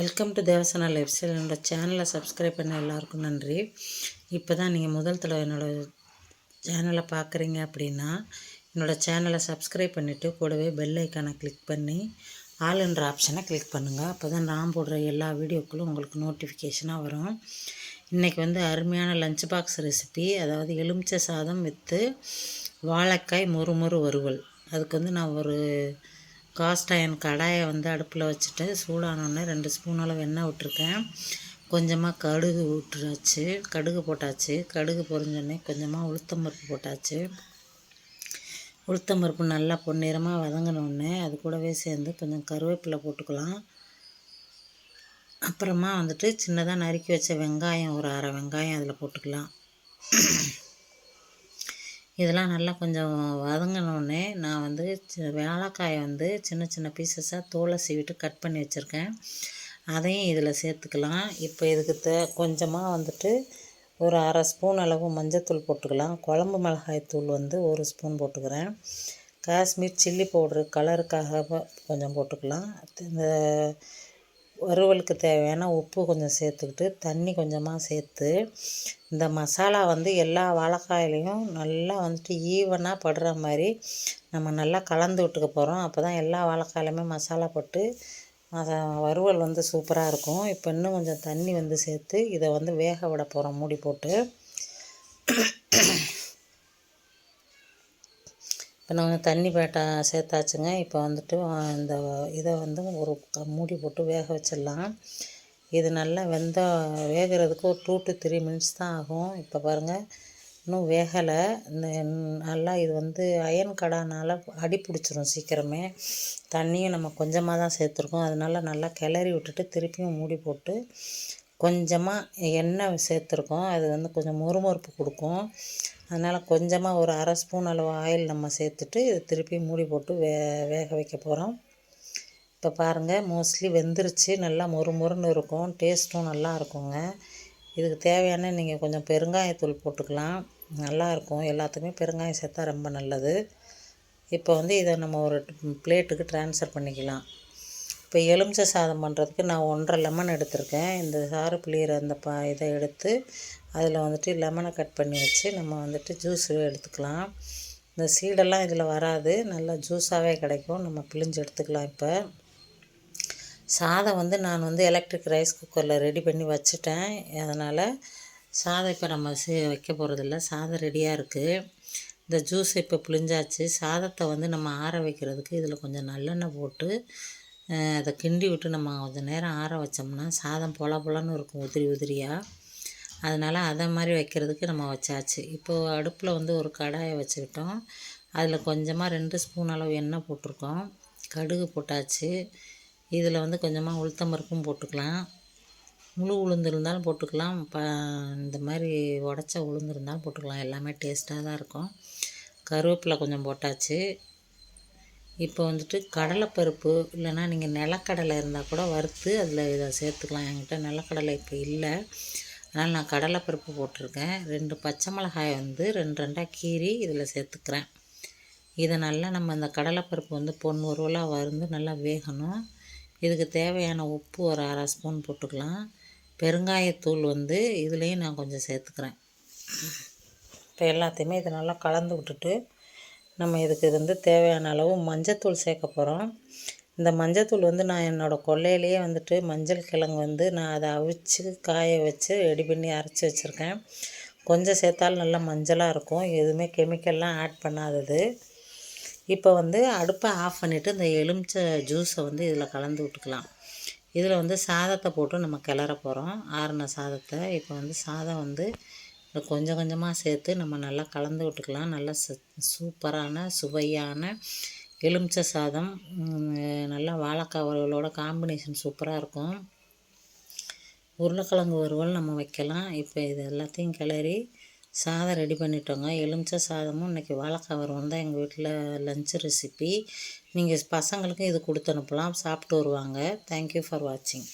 Welcome to Devasana life style என்னோட சேனலை subscribe பண்ண எல்லாருக்கும் நன்றி. இப்போ தான் நீங்கள் முதல் தடவை என்னோடய சேனலை பார்க்குறீங்க அப்படின்னா என்னோடய சேனலை சப்ஸ்கிரைப் பண்ணிவிட்டு கூடவே பெல் ஐக்கானை கிளிக் பண்ணி ஆளுன்ற ஆப்ஷனை கிளிக் பண்ணுங்கள் அப்போ தான் நான் போடுற எல்லா வீடியோக்களும் உங்களுக்கு நோட்டிஃபிகேஷனாக வரும். இன்றைக்கி வந்து அருமையான லஞ்ச் பாக்ஸ் ரெசிபி அதாவது எலுமிச்சை சாதம் வித்து வாழைக்காய் முறுமுறு வறுவல். அதுக்கு வந்து நான் ஒரு காஸ்ட் அயன் கடாயை வந்து அடுப்பில் வச்சுட்டு சூடானோடனே ரெண்டு ஸ்பூன் அளவு எண்ணெய் விட்ருக்கேன் கொஞ்சமாக கடுகு விட்டுறாச்சு கடுகு போட்டாச்சு. கடுகு பொறிஞ்சோடனே கொஞ்சமாக உளுத்தம்பருப்பு போட்டாச்சு. உளுத்தம்பருப்பு நல்லா பொன்னிறமாக வதங்கினோடனே அது கூடவே சேர்ந்து கொஞ்சம் கருவேப்பிலை போட்டுக்கலாம். அப்புறமா வந்துட்டு சின்னதாக நறுக்கி வச்ச வெங்காயம் ஒரு அரை வெங்காயம் அதில் போட்டுக்கலாம். இதெல்லாம் நல்லா கொஞ்சம் வதங்கினோடனே நான் வந்து வேலைக்காயை வந்து சின்ன சின்ன பீசஸாக தோலை சீவிட்டு கட் பண்ணி வச்சுருக்கேன். அதையும் இதில் சேர்த்துக்கலாம். இப்போ இதுக்கு தே கொஞ்சமாக வந்துட்டு ஒரு அரை ஸ்பூன் அளவு மஞ்சத்தூள் போட்டுக்கலாம். குழம்பு மிளகாய் தூள் வந்து ஒரு ஸ்பூன் போட்டுக்கிறேன். காஷ்மீர் சில்லி பவுட்ரு கலருக்காக கொஞ்சம் போட்டுக்கலாம். இந்த வறுவலுக்கு தேவையான உப்பு கொஞ்சம் சேர்த்துக்கிட்டு தண்ணி கொஞ்சமாக சேர்த்து இந்த மசாலா வந்து எல்லா வாழைக்காயிலையும் நல்லா வந்துட்டு ஈவனாக படுற மாதிரி நம்ம நல்லா கலந்து விட்டுக்க போகிறோம் அப்போ தான் எல்லா வாழைக்காயிலுமே மசாலா போட்டு வறுவல் வந்து சூப்பராக இருக்கும். இப்போ இன்னும் கொஞ்சம் தண்ணி வந்து சேர்த்து இதை வந்து வேக விட போகிறோம் மூடி போட்டு. இப்போ நாங்கள் தண்ணி பேட்டா சேர்த்தாச்சுங்க. இப்போ வந்துட்டு இந்த இதை வந்து ஒரு மூடி போட்டு வேக வச்சிடலாம். இது நல்லா வெந்த வேகிறதுக்கு ஒரு டூ டு த்ரீ மினிட்ஸ் தான் ஆகும். இப்போ பாருங்கள் இன்னும் வேகலை. இந்த நல்லா இது வந்து அயன் கடானால் அடி பிடிச்சிரும் சீக்கிரமே. தண்ணியும் நம்ம கொஞ்சமாக தான் சேர்த்துருக்கோம். அதனால நல்லா கிளறி விட்டுட்டு திருப்பியும் மூடி போட்டு கொஞ்சமாக எண்ணெய் சேர்த்துருக்கோம். அது வந்து கொஞ்சம் மொறுமொறுப்பு கொடுக்கும். அதனால் கொஞ்சமாக ஒரு அரை ஸ்பூன் அளவு ஆயில் நம்ம சேர்த்துட்டு இதை திருப்பி மூடி போட்டு வே வேக வைக்க போகிறோம் இப்போ பாருங்கள் மோஸ்ட்லி வெந்துருச்சு. நல்லா மொறு மொறுன்னு இருக்கும். டேஸ்ட்டும் நல்லா இருக்குங்க. இதுக்கு தேவையான நீங்கள் கொஞ்சம் பெருங்காயத்தூள் போட்டுக்கலாம். நல்லாயிருக்கும் எல்லாத்துக்குமே பெருங்காயம் சேர்த்தா ரொம்ப நல்லது. இப்போ வந்து இதை நம்ம ஒரு பிளேட்டுக்கு ட்ரான்ஸ்ஃபர் பண்ணிக்கலாம். இப்போ எலுமிச்சை சாதம் பண்ணுறதுக்கு நான் ஒன்றரை லெமன் எடுத்திருக்கேன். இந்த சாறு புளியிற அந்த ப இதை எடுத்து அதில் வந்துட்டு லெமனை கட் பண்ணி வச்சு நம்ம வந்துட்டு ஜூஸ் எடுத்துக்கலாம். இந்த சீடெல்லாம் இதில் வராது. நல்லா ஜூஸாகவே கிடைக்கும். நம்ம பிழிஞ்சு எடுத்துக்கலாம் இப்போ. சாதம் வந்து நான் வந்து எலக்ட்ரிக் ரைஸ் குக்கரில் ரெடி பண்ணி வச்சுட்டேன். அதனால் சாதம் இப்போ நம்ம சே வைக்க போகிறதில்ல சாதம் ரெடியாக இருக்குது இந்த ஜூஸ் இப்போ புளிஞ்சாச்சு சாதத்தை வந்து நம்ம ஆற வைக்கிறதுக்கு இதில் கொஞ்சம் நல்லெண்ணெய் போட்டு அதை கிண்டி விட்டு நம்ம கொஞ்சம் நேரம் ஆற வச்சோம்னா சாதம் பொல பொலன்னு இருக்கும் உதிரி உதிரியாக அதனால் அதை மாதிரி வைக்கிறதுக்கு நம்ம வச்சாச்சு. இப்போது அடுப்பில் வந்து ஒரு கடாயை வச்சுக்கிட்டோம். அதில் கொஞ்சமாக ரெண்டு ஸ்பூன் அளவு எண்ணெய் போட்டிருக்கோம். கடுகு போட்டாச்சு. இதில் வந்து கொஞ்சமாக உளுத்தம்பருப்பும் போட்டுக்கலாம். முழு உளுந்து இருந்தாலும் போட்டுக்கலாம். ப இந்த மாதிரி உடச்ச உளுந்து இருந்தாலும் போட்டுக்கலாம். எல்லாமே டேஸ்ட்டாக தான் இருக்கும். கருவேப்பிலை கொஞ்சம் போட்டாச்சு. இப்போ வந்துட்டு கடலைப்பருப்பு இல்லைன்னா நீங்கள் நிலக்கடலை இருந்தால் கூட வறுத்து அதில் இதை சேர்த்துக்கலாம். என்கிட்ட நிலக்கடலை இப்போ இல்லை. அதனால் நான் கடலைப்பருப்பு போட்டிருக்கேன். ரெண்டு பச்சை மிளகாய் வந்து ரெண்டு ரெண்டாக கீறி இதில் சேர்த்துக்கிறேன். இதை நல்லா நம்ம அந்த கடலைப்பருப்பு வந்து பொன் உருவலாக வருந்து நல்லா வேகணும். இதுக்கு தேவையான உப்பு ஒரு அரை ஸ்பூன் போட்டுக்கலாம். பெருங்காயத்தூள் வந்து இதுலேயும் நான் கொஞ்சம் சேர்த்துக்கிறேன். இப்போ எல்லாத்தையுமே இதை நல்லா கலந்து விட்டுட்டு நம்ம இதுக்கு வந்து தேவையான அளவு மஞ்சத்தூள் சேர்க்க போகிறோம். இந்த மஞ்சத்தூள் வந்து நான் என்னோடய கொல்லையிலேயே வந்துட்டு மஞ்சள் கிழங்கு வந்து நான் அதை அவிச்சு காய வச்சு ரெடி பண்ணி அரைச்சி வச்சுருக்கேன். கொஞ்சம் சேர்த்தாலும் நல்லா மஞ்சளாக இருக்கும். எதுவுமே கெமிக்கல்லாம் ஆட் பண்ணாதது. இப்போ வந்து அடுப்பை ஆஃப் பண்ணிவிட்டு இந்த எலுமிச்சை ஜூஸை வந்து இதில் கலந்து விட்டுக்கலாம். இதில் வந்து சாதத்தை போட்டு நம்ம கிளற போகிறோம். ஆறின சாதத்தை. இப்போ வந்து சாதம் வந்து கொஞ்சம் கொஞ்சமாக சேர்த்து நம்ம நல்லா கலந்து விட்டுக்கலாம். நல்லா சூப்பரான சுவையான எலுமிச்சை சாதம் நல்லா வாழைக்காய் வறுவலோட காம்பினேஷன் சூப்பராக இருக்கும். உருளைக்கிழங்கு வறுவல் நம்ம வைக்கலாம். இப்போ இது எல்லாத்தையும் கிளறி சாதம் ரெடி பண்ணிட்டோங்க. எலுமிச்சை சாதமும் இன்றைக்கி வாழைக்காய் வறுவல் தான் எங்கள் வீட்டில் லஞ்ச் ரெசிபி நீங்கள் பசங்களுக்கும் இது கொடுத்து அனுப்பலாம். சாப்பிட்டு வருவாங்க. தேங்க்யூ ஃபார் வாட்சிங்